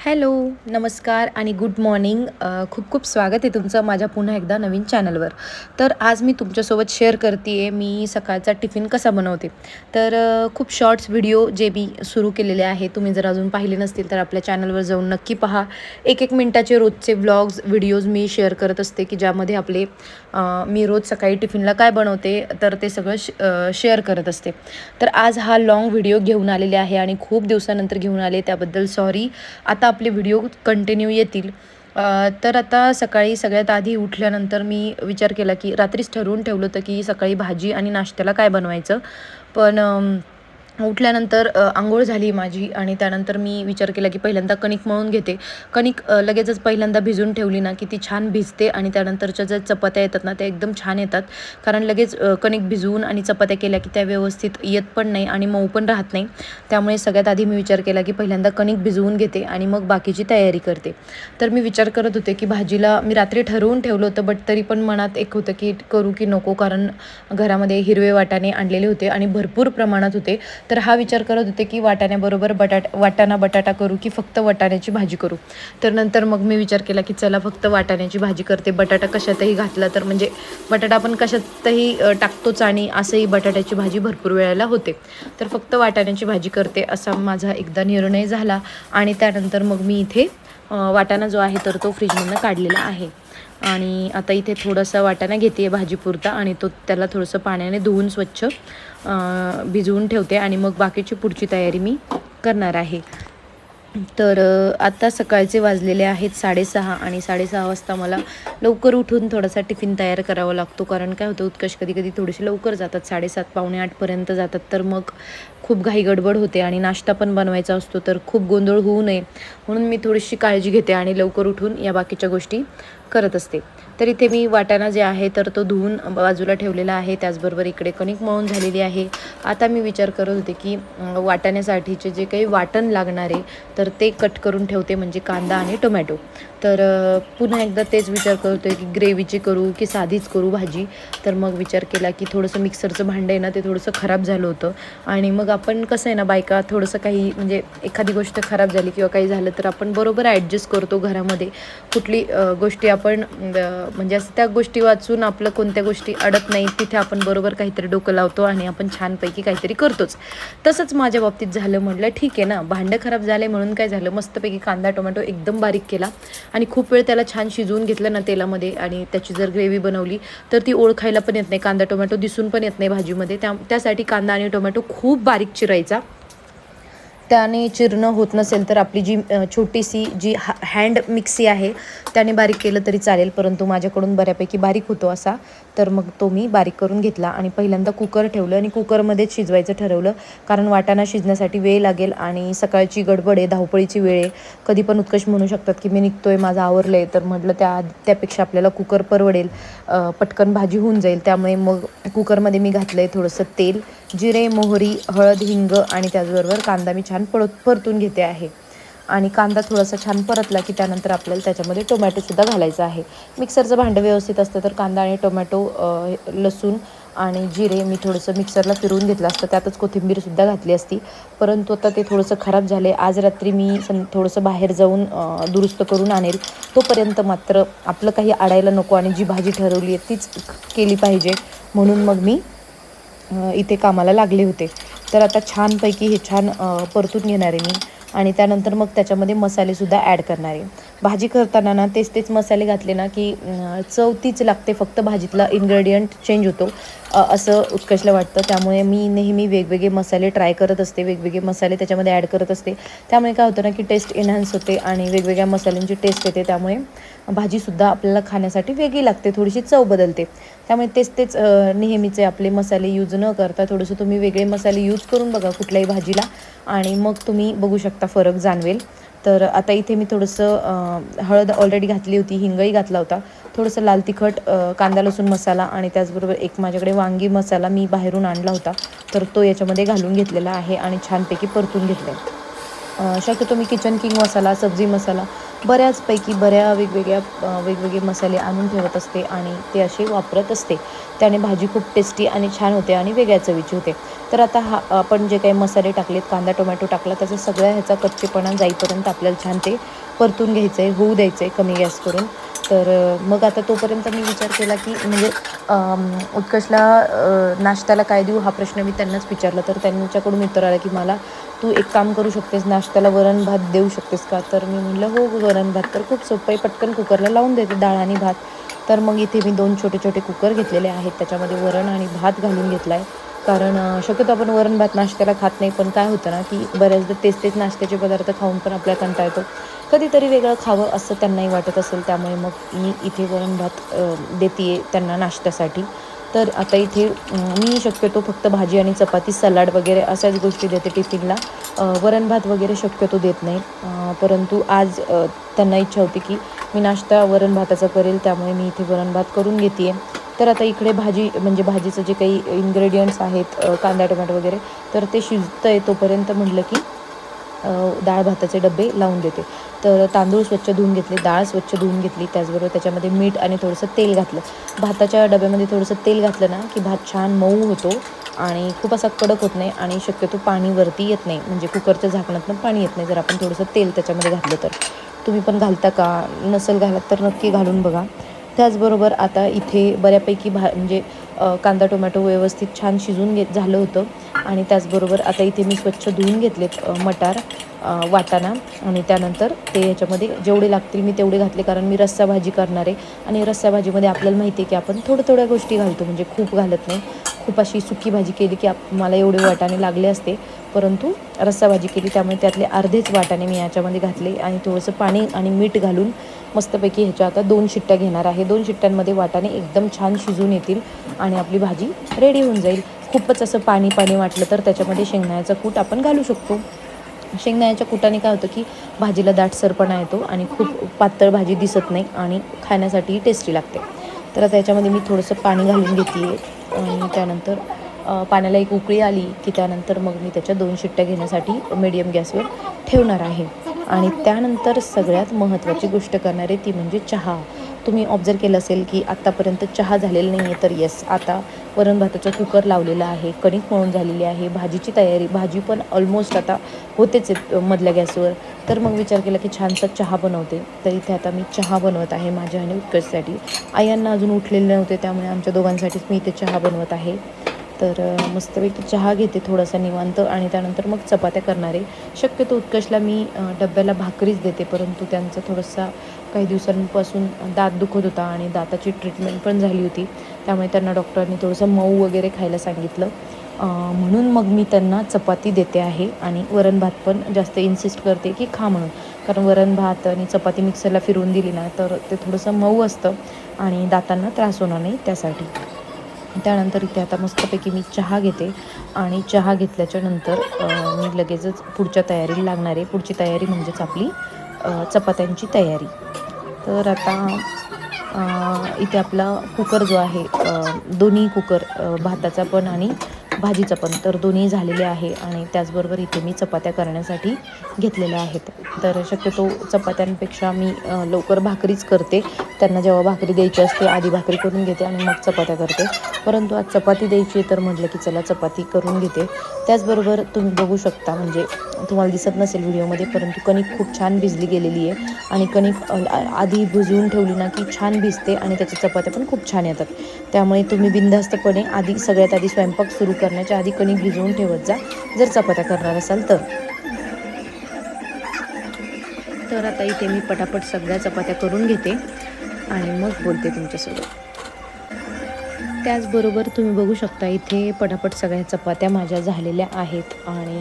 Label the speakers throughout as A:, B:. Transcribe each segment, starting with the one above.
A: Hello नमस्कार आणि good morning. खूप खूप स्वागत आहे तुमचं माझ्या पुन्हा एकदा नवीन चॅनलवर. तर आज मी तुमच्यासोबत शेअर करते आहे मी सकाळचा टिफिन कसा बनवते. तर खूप शॉर्ट्स व्हिडिओ जे मी सुरू केलेले आहे तुम्ही जर अजून पाहिले नसतील तर आपल्या चॅनलवर जाऊन नक्की पहा. एक एक मिनटाचे रोजचे व्लॉग्स व्हिडिओज मी शेअर करत असते की ज्यामध्ये आपले मी रोज सकाळी टिफिनला काय बनवते तर ते सगळं शेअर करत असते. तर आज हा लाँग व्हिडिओ घेऊन आलेले आहे आणि खूप दिवसानंतर घेऊन आले त्याबद्दल सॉरी आता आपले व्हिडिओ कंटिन्यू येतील. तर आता सकाळी सगळ्यात आधी उठल्यानंतर मी विचार केला की रात्रीच ठरवून ठेवलं होतं की सकाळी भाजी आणि नाश्त्याला काय बनवायचं. पण उठल्यानंतर आंघोळ झाली माझी आणि त्यानंतर मी विचार केला की पहिल्यांदा कणिक मळून घेते. कणिक लगेचच पहिल्यांदा भिजून ठेवली ना की ती छान भिजते आणि त्यानंतरच्या ज्या चपात्या येतात ना त्या एकदम छान येतात. कारण लगेच कणिक भिजवून आणि चपात्या केल्या की त्या व्यवस्थित येत पण नाही आणि मऊ पण राहत नाही. त्यामुळे सगळ्यात आधी मी विचार केला की पहिल्यांदा कणिक भिजवून घेते आणि मग बाकीची तयारी करते. तर मी विचार करत होते की भाजीला मी रात्री ठरवून ठेवलं होतं बट तरी पण मनात एक होतं की करू की नको. कारण घरामध्ये हिरवे वाटाणे आणलेले होते आणि भरपूर प्रमाणात होते. तर हा विचार करत होते की वाटाण्याबरोबर बटाटा वाटाणा बटाटा करू की फक्त वाटाण्याची भाजी करू? तर नंतर मग मी विचार केला की चला फक्त वाटाण्याची भाजी करते. बटाटा कशातही घातला तर म्हणजे बटाटा आपण कशातही टाकतोच आणि असंही बटाट्याची भाजी भरपूर वेळेला होते. तर फक्त वाटाण्याची भाजी करते असा माझा एकदा निर्णय झाला आणि त्यानंतर मग मी इथे वाटाणा जो आहे तर तो फ्रीजमधनं काढलेला आहे. आणि आता इथे थोडासा वाटाणा घेते भाजीपुरता आणि तो त्याला थोडंसं पाण्याने धुवून स्वच्छ भिजवून ठेवते आणि मग बाकीची पुढची तयारी मी करणार आहे. तर आत्ता सकाळचे वाजलेले आहेत साडेसहा आणि साडेसहा वाजता मला लवकर उठून थोडासा टिफिन तयार करावा लागतो. कारण काय होतं उत्कर्ष कधी कधी थोडेसे लवकर जातात. साडेसात पावणे आठपर्यंत जातात. तर मग खूप घाई गडबड होते आणि नाश्ता पण बनवायचा असतो. तर खूप गोंधळ होऊ नये. म्हणून मी थोडीशी काळजी घेते आणि लवकर उठून या बाकीच्या गोष्टी करत असते. तर इथे मी वाटाणा जे आहे तर तो धुवून बाजूला ठेवलेला आहे. त्याचबरोबर इकडे कणिक मळून झालेली आहे. आता मी विचार करत होते की वाटाण्यासाठीचे जे काही वाटण लागणारे तर ते कट करून ठेवते म्हणजे कांदा आणि टोमॅटो तर पुन्हा एकदा तेच विचार करतो आहे की ग्रेव्हीची करू की साधीच करू भाजी. तर मग विचार केला की थोडंसं मिक्सरचं भांडं आहे ना ते थोडंसं खराब झालं होतं. आणि मग आपण कसं आहे ना बायका थोडंसं काही म्हणजे एखादी गोष्ट खराब झाली किंवा काही झालं तर आपण बरोबर ॲडजस्ट करतो घरामध्ये. कुठली गोष्टी आपण म्हणजे असं त्या गोष्टी वाचून आपलं कोणत्या गोष्टी अडत नाही तिथे आपण बरोबर काहीतरी डोकं लावतो आणि आपण छानपैकी काहीतरी करतोच. तसंच माझ्या बाबतीत झालं म्हटलं ठीक आहे ना. भांडं खराब झाले म्हणून काय झालं? मस्तपैकी कांदा टोमॅटो एकदम बारीक केला. आणि खूप वेळ त्याला छान शिजवून घेतलं ना तेलामध्ये आणि त्याची जर ग्रेव्ही बनवली तर ती ओळखायला पण येत नाही. कांदा टोमॅटो दिसून पण येत नाही भाजीमध्ये. त्या त्यासाठी कांदा आणि टोमॅटो खूप बारीक चिरायचा. त्याने चिरणं होत नसेल तर आपली जी छोटीशी जी हा हँड मिक्सी आहे त्याने बारीक केलं तरी चालेल. परंतु माझ्याकडून बऱ्यापैकी बारीक होतो असा. तर मग तो मी बारीक करून घेतला आणि पहिल्यांदा कुकर ठेवलं आणि कुकरमध्येच शिजवायचं ठरवलं. कारण वाटाणा शिजण्यासाठी वेळ लागेल आणि सकाळची गडबड आहे धावपळीची वेळ आहे. कधी पण उत्कर्ष म्हणू शकतात की मी निघतोय माझं आवरलं आहे तर म्हटलं त्या त्यापेक्षा आपल्याला कुकर परवडेल. पटकन भाजी होऊन जाईल. त्यामुळे मग कुकरमध्ये मी घातलं आहे थोडंसं तेल. जिरे मोहरी हळद हिंग आणि त्याचबरोबर कांदा मी छान पळत परतून घेते आहे. आणि कांदा थोडासा छान परतला की त्यानंतर आपल्याला त्याच्यामध्ये टोमॅटोसुद्धा घालायचं आहे. मिक्सरचं भांडं व्यवस्थित असतं तर कांदा आणि टोमॅटो लसूण आणि जिरे मी थोडंसं मिक्सरला फिरवून घेतलं असतं. त्यातच कोथिंबीरसुद्धा घातली असती. परंतु आता ते थोडंसं खराब झाले. आज रात्री मी सं थोडंसं बाहेर जाऊन दुरुस्त करून आणेल. तोपर्यंत मात्र आपलं काही अडायला नको आणि जी भाजी ठरवली आहे तीच केली पाहिजे. म्हणून मग मी इथे कामाला लागले होते. तर आता छानपैकी हे छान परतून घेणार आहे मी. आणि त्यानंतर मग त्याच्यामध्ये मसालेसुद्धा ॲड करणार आहे. भाजी करताना ना तेच तेच मसाले घातले ना की चव तीच लागते. फक्त भाजीतला इन्ग्रेडियंट चेंज होतो. असं उत्कर्षला वाटतं. त्यामुळे मी नेहमी वेगवेगळे मसाले ट्राय करत असते. वेगवेगळे मसाले त्याच्यामध्ये ॲड करत असते. त्यामुळे काय होतं ना की टेस्ट एनहान्स होते आणि वेगवेगळ्या मसाल्यांची टेस्ट येते. त्यामुळे भाजीसुद्धा आपल्याला खाण्यासाठी वेगळी लागते थोडीशी चव बदलते. त्यामुळे तेच तेच नेहमीचे आपले मसाले यूज न करता थोडंसं तुम्ही वेगळे मसाले यूज करून बघा कुठल्याही भाजीला आणि मग तुम्ही बघू शकता फरक जाणवेल. तर आता इथे मी थोडंसं हळद ऑलरेडी घातली होती हिंगही घातला होता. थोडंसं लाल तिखट कांदा लसूण मसाला आणि त्याचबरोबर एक माझ्याकडे वांगी मसाला मी बाहेरून आणला होता. तर तो याच्यामध्ये घालून घेतलेला आहे आणि छानपैकी परतून घेतला आहे शक्यतो मी किचन किंग मसाला सब्जी मसाला बऱ्याचपैकी बऱ्या वेगवेगळ्या वेगवेगळे मसाले आणून ठेवत असते आणि ते असे वापरत असते. त्याने भाजी खूप टेस्टी आणि छान होते आणि वेगळ्या चवीची होते. तर आता हा आपण जे काही मसाले टाकलेत कांदा टोमॅटो टाकला त्याचा सगळ्या ह्याचा कच्चेपणा जाईपर्यंत आपल्याला छान ते परतून घ्यायचं आहे होऊ द्यायचं आहे कमी गॅस करून तर मग आता तोपर्यंत मी विचार केला की म्हणजे उत्कर्षला नाश्त्याला काय देऊ हा प्रश्न मी त्यांनाच विचारला. तर त्यांच्याकडून उत्तर आलं की मला तू एक काम करू शकतेस नाश्त्याला वरण भात देऊ शकतेस का? तर मी म्हटलं हो, हो वरण भात. तर खूप सोपं आहे पटकन कुकरला लावून देते डाळ आणि भात. तर मग इथे मी दोन छोटे छोटे कुकर घेतलेले आहेत. त्याच्यामध्ये वरण आणि भात घालून घेतला आहे कारण शक्यतो आपण वरण भात नाश्त्याला खात नाही पण काय होतं ना की बऱ्याचदा तेच तेच नाश्त्याचे पदार्थ खाऊन पण आपल्याला कंटाळा येतो कधीतरी वेगळं खावं असं त्यांनाही वाटत असेल त्यामुळे मग मी इथे वरण भात देते त्यांना नाश्त्यासाठी. तर आता इथे मी शक्यतो फक्त भाजी आणि चपाती सलाड वगैरे अशाच गोष्टी देते टिफिनला. वरण भात वगैरे शक्यतो देत नाही. परंतु आज त्यांना इच्छा होती की मी नाश्ता वरण भाताचा करेल त्यामुळे मी इथे वरण भात करून घेते आहे तर आता इकडे भाजी म्हणजे भाजीचं जे काही इन्ग्रेडियंट्स आहेत कांदा टोमॅटो वगैरे तर ते शिजतं आहे तोपर्यंत म्हटलं की डाळ भाताचे डबे लावून देते. तर तांदूळ स्वच्छ धुवून घेतले डाळ स्वच्छ धुवून घेतली त्याचबरोबर त्याच्यामध्ये मीठ आणि थोडंसं तेल घातलं. भाताच्या डब्यामध्ये थोडंसं तेल घातलं ना की भात छान मऊ होतो आणि खूप असा कडक होत नाही आणि शक्यतो पाणी वरती येत नाही. म्हणजे कुकरच्या झाकणातनं पाणी येत नाही जर आपण थोडंसं तेल त्याच्यामध्ये घातलं तर. तुम्ही पण घालता का? नसेल घालत तर नक्की घालून बघा. त्याचबरोबर आता इथे बऱ्यापैकी भा म्हणजे कांदा टोमॅटो व्यवस्थित छान शिजून घेत झालं होतं. आणि त्याचबरोबर आता इथे मी स्वच्छ धुवून घेतलेत मटार वाटाणा. आणि त्यानंतर ते ह्याच्यामध्ये जेवढे लागतील मी तेवढे घातले कारण मी रस्सा भाजी करणार. आहे आणि रस्सा भाजीमध्ये आपल्याला माहिती आहे की आपण थोड्या थोड्या गोष्टी घालतो. म्हणजे खूप घालत नाही. खूप अशी सुकी भाजी केली की आप मला एवढे वाटाणे लागले असते. परंतु रस्सा भाजी केली त्यामुळे त्यातले अर्धेच वाटाणे मी याच्यामध्ये घातले आणि थोडंसं पाणी आणि मीठ घालून मस्तपैकी ह्याच्या आता दोन शिट्ट्या घेणार आहे. दोन शिट्ट्यांमध्ये वाटाणे एकदम छान शिजून येतील आणि आपली भाजी रेडी होऊन जाईल. खूपच असं पाणी पाणी वाटलं तर त्याच्यामध्ये शेंगदाण्याचं कूट आपण घालू शकतो. शेंगदाण्याच्या कुटाने काय होतं की भाजीला दाटसरपणा येतो आणि खूप पातळ भाजी दिसत नाही आणि खाण्यासाठीही टेस्टी लागते. तर त्याच्यामध्ये मी थोडंसं पाणी घालून घेते आणि त्यानंतर पाण्याला एक उकळी आली की त्यानंतर मग मी त्याच्या दोन शिट्ट्या घेण्यासाठी मीडियम गॅसवर ठेवणार आहे. आणि त्यानंतर सगळ्यात महत्त्वाची गोष्ट करणार आहे ती म्हणजे चहा. तुम्ही ऑब्झर्व केलं असेल की आत्तापर्यंत चहा झालेला नाही आहे तर येस आता वरण भाताचा कुकर लावलेला आहे कणिक मळून झालेली आहे भाजीची तयारी भाजी पण ऑलमोस्ट आता होतेच आहे मधल्या गॅसवर. तर मग विचार केला की छानसा चहा बनवते. तर इथे आता मी चहा बनवत आहे माझ्या आणि उत्कर्षसाठी आयांना अजून उठलेले नव्हते त्यामुळे आमच्या दोघांसाठीच मी इथे चहा बनवत आहे. तर मस्तपैकी चहा घेते थोडासा निवांत आणि त्यानंतर मग चपात्या करणारे. शक्यतो उत्कर्षला मी डब्याला भाकरीच देते परंतु त्यांचा थोडासा काही दिवसांपासून दात दुखत होता आणि दाताची ट्रीटमेंट पण झाली होती. त्यामुळे त्यांना डॉक्टरांनी थोडंसं मऊ वगैरे खायला सांगितलं. म्हणून मग मी त्यांना चपाती देते आहे आणि वरण भात पण जास्त इन्सिस्ट करते की खा म्हणून. कारण वरण भात आणि चपाती मिक्सरला फिरवून दिली ना तर ते थोडंसं मऊ असतं आणि दातांना त्रास होणार नाही त्यासाठी. त्यानंतर इथे आता मस्तपैकी मी चहा घेते आणि चहा घेतल्याच्या नंतर मी लगेचच पुढच्या तयारीला लागणार आहे. पुढची तयारी म्हणजेच आपली चपात्यांची तयारी. तर आता इथे आपला कुकर जो आहे दोन्ही कुकर भाताचा पण आणि भाजीचं पण तर दोन्ही झालेले आहे आणि त्याचबरोबर इथे मी चपात्या करण्यासाठी घेतलेल्या आहेत. तर शक्यतो चपात्यांपेक्षा मी लवकर भाकरीच करते. त्यांना जेव्हा भाकरी द्यायची असते आधी भाकरी करून घेते आणि मग चपात्या करते. परंतु आज चपाती द्यायची तर म्हटलं की चला चपाती करून घेते. त्याचबरोबर तुम्ही बघू शकता म्हणजे तुम्हाला दिसत नसेल व्हिडिओमध्ये परंतु कणिक खूप छान भिजली गेलेली आहे. आणि कणिक आ- आधी भिजवून ठेवली ना की छान भिजते आणि त्याच्या चपात्या पण खूप छान येतात. त्यामुळे तुम्ही बिनधास्तपणे आधी सगळ्यात आधी स्वयंपाक सुरू करण्याच्या आधी कणिक भिजवून ठेवत जा. जर चपात्या करणार असाल तर. तर आता इथे मी पटापट सगळ्या चपात्या करून घेते आणि मग बोलते तुमच्यासोबत. त्याचबरोबर तुम्ही बघू शकता इथे पटापट सगळ्या चपात्या माझ्या झालेल्या आहेत आणि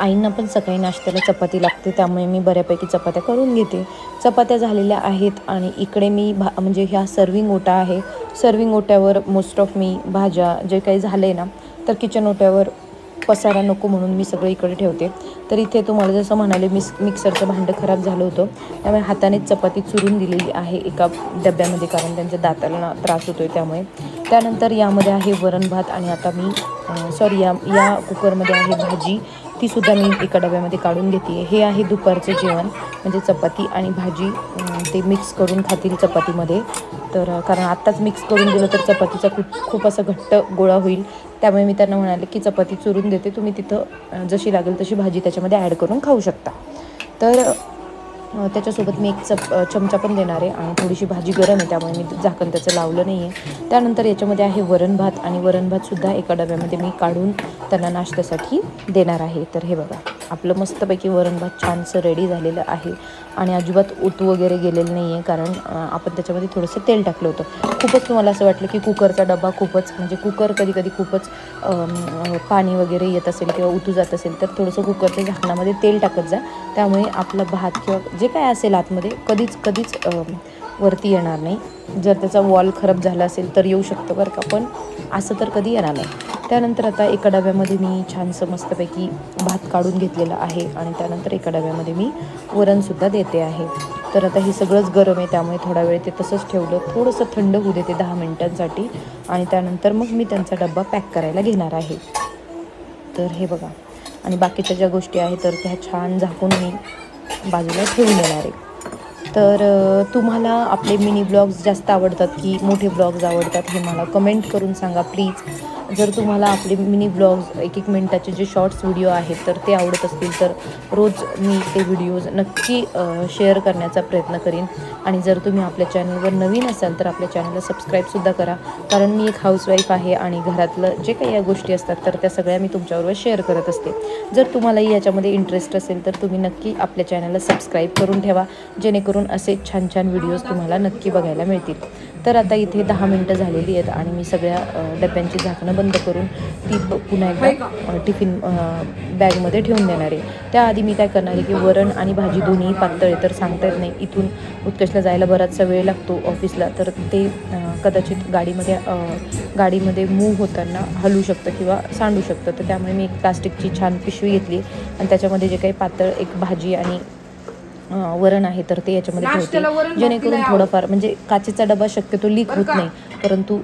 A: आईंना पण सकाळी नाश्त्याला चपाती लागते त्यामुळे मी बऱ्यापैकी चपात्या करून घेते. चपात्या झालेल्या आहेत आणि इकडे मी भा म्हणजे ह्या सर्विंग ओटा आहे. सर्विंग ओट्यावर मोस्ट ऑफ मी भाज्या जे काही झालं आहे ना तर किचन ओट्यावर पसारा नको म्हणून मी सगळं इकडे ठेवते. तर इथे तुम्हाला जसं म्हणाले मिस मिक्सरचं भांडं खराब झालं होतं. त्यामुळे हातानेच चपाती चुरून दिलेली आहे एका डब्यामध्ये कारण त्यांच्या दाताला ना त्रास होतो आहे त्यामुळे. त्यानंतर यामध्ये आहे वरण भात आणि आता मी सॉरी या या कुकरमध्ये आहे भाजी. तीसुद्धा मी एका डब्यामध्ये काढून घेते. हे आहे दुपारचं जेवण. म्हणजे चपाती आणि भाजी ते मिक्स करून खातील चपातीमध्ये. तर कारण आत्ताच मिक्स करून दिलं तर चपातीचा खूप खूप असं घट्ट गोळा होईल. त्यामुळे मी त्यांना म्हणाले की चपाती चुरून देते. तुम्ही तिथं जशी लागेल तशी भाजी त्याच्यामध्ये ॲड करून खाऊ शकता. तर त्याच्यासोबत मी एक चप चमचा पण देणार आहे आणि थोडीशी भाजी गरम आहे त्यामुळे मी झाकण त्याचं लावलं नाही आहे त्यानंतर याच्यामध्ये आहे वरण भात आणि वरण भातसुद्धा एका डब्यामध्ये मी काढून त्यांना नाश्त्यासाठी देणार आहे. तर हे बघा आपलं मस्तपैकी वरण भात छानसं रेडी झालेलं आहे. आणि अजिबात ओतू वगैरे गेलेलं नाही आहे कारण आपण त्याच्यामध्ये थोडंसं तेल टाकलं होतं. खूपच तुम्हाला असं वाटलं की कुकरचा डबा खूपच म्हणजे कुकर कधी कधी खूपच पाणी वगैरे येत असेल किंवा उतू जात असेल तर थोडंसं कुकरच्या झाकणामध्ये तेल टाकत जा. त्यामुळे आपला भात किंवा जे काय असेल आतमध्ये कधीच कधीच वरती येणार नाही. जर त्याचा वॉल खराब झाला असेल तर येऊ शकतं बरं का. पण असं तर कधी येणार नाही. त्यानंतर आता एका डब्यामध्ये मी छानसं मस्तपैकी भात काढून घेतलेला आहे आणि त्यानंतर एका डब्यामध्ये मी वरणसुद्धा देते आहे. तर आता हे सगळंच गरम आहे त्यामुळे थोडा वेळ ते तसंच ठेवलं. थोडंसं थंड होऊ देते दहा मिनटांसाठी आणि त्यानंतर मग मी त्यांचा डब्बा पॅक करायला घेणार आहे. तर हे बघा. आणि बाकीच्या ज्या गोष्टी आहेत तर त्या छान झाकून मी बाजूला ठेवून देणार आहे. तर तुम्हाला आपले मिनी ब्लॉग्स जास्त आवडतात की मोठे ब्लॉग्स आवडतात हे मला कमेंट करून सांगा प्लीज जर तुम्हाला आपले मिनी ब्लॉग्स एक एक मिनटाचे जे शॉर्ट्स व्हिडिओ आहेत तर ते आवडत असतील तर रोज मी ते व्हिडिओज नक्की शेअर करण्याचा प्रयत्न करीन. आणि जर तुम्ही आपल्या चॅनलवर नवीन असाल तर आपल्या चॅनलला सबस्क्राईबसुद्धा करा. कारण मी एक हाऊसवाईफ आहे आणि घरातलं जे काही या गोष्टी असतात तर त्या सगळ्या मी तुमच्याबरोबर शेअर करत असते. जर तुम्हालाही याच्यामध्ये इंटरेस्ट असेल तर तुम्ही नक्की आपल्या चॅनलला सबस्क्राईब करून ठेवा. जेणेकरून असे छान छान व्हिडिओज तुम्हाला नक्की बघायला मिळतील. तर आता इथे दहा मिनटं झालेली आहेत आणि मी सगळ्या डब्यांची झाकणं बंद करून ती पुन्हा एकदा टिफिन बॅगमध्ये ठेवून देणार आहे. त्याआधी मी काय करणार आहे की वरण आणि भाजी दोन्ही पातळ आहे तर सांगता येत नाही. इथून उत्कर्षला जायला बराचसा वेळ लागतो ऑफिसला तर ते कदाचित गाडीमध्ये गाडीमध्ये मूव्ह होताना हलू शकतं किंवा सांडू शकतं. तर त्यामुळे मी एक प्लास्टिकची छान पिशवी घेतली आणि त्याच्यामध्ये जे काही पातळ एक भाजी आणि वरण आहे तर ते याच्यामध्ये ठेवते. जेणेकरून थोडंफार म्हणजे काचेचा डबा शक्यतो लीक होत? नाही परंतु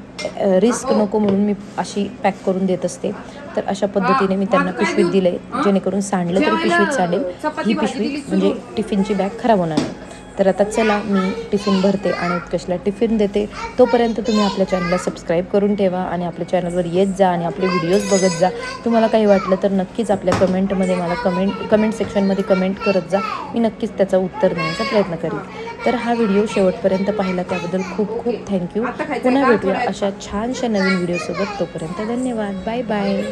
A: रिस्क नको म्हणून मी अशी पॅक करून देत असते. तर अशा पद्धतीने मी त्यांना पिशवीत
B: हा?
A: जेणेकरून सांडलं तरी पिशवीत सांडेल ही पिशवी
B: दिली
A: म्हणजे. टिफिनची बॅग खराब होणार नाही. तर आता चला मी टिफिन भरते आणि उत्कर्षला टिफिन देते. तोपर्यंत तुम्ही आपल्या चॅनलला सबस्क्राईब करून ठेवा आणि आपल्या चॅनलवर येत जा आणि आपले व्हिडिओज बघत जा. तुम्हाला काही वाटलं तर नक्कीच आपल्या कमेंटमध्ये मला कमेंट कमेंट सेक्शनमध्ये कमेंट करत जा. मी नक्कीच त्याचं उत्तर देण्याचा प्रयत्न करेन. तर हा व्हिडिओ शेवटपर्यंत पाहिला त्याबद्दल खूप खूप थँक्यू पुन्हा? भेटूया अशा छानशा नवीन व्हिडिओसोबत तोपर्यंत धन्यवाद. Bye bye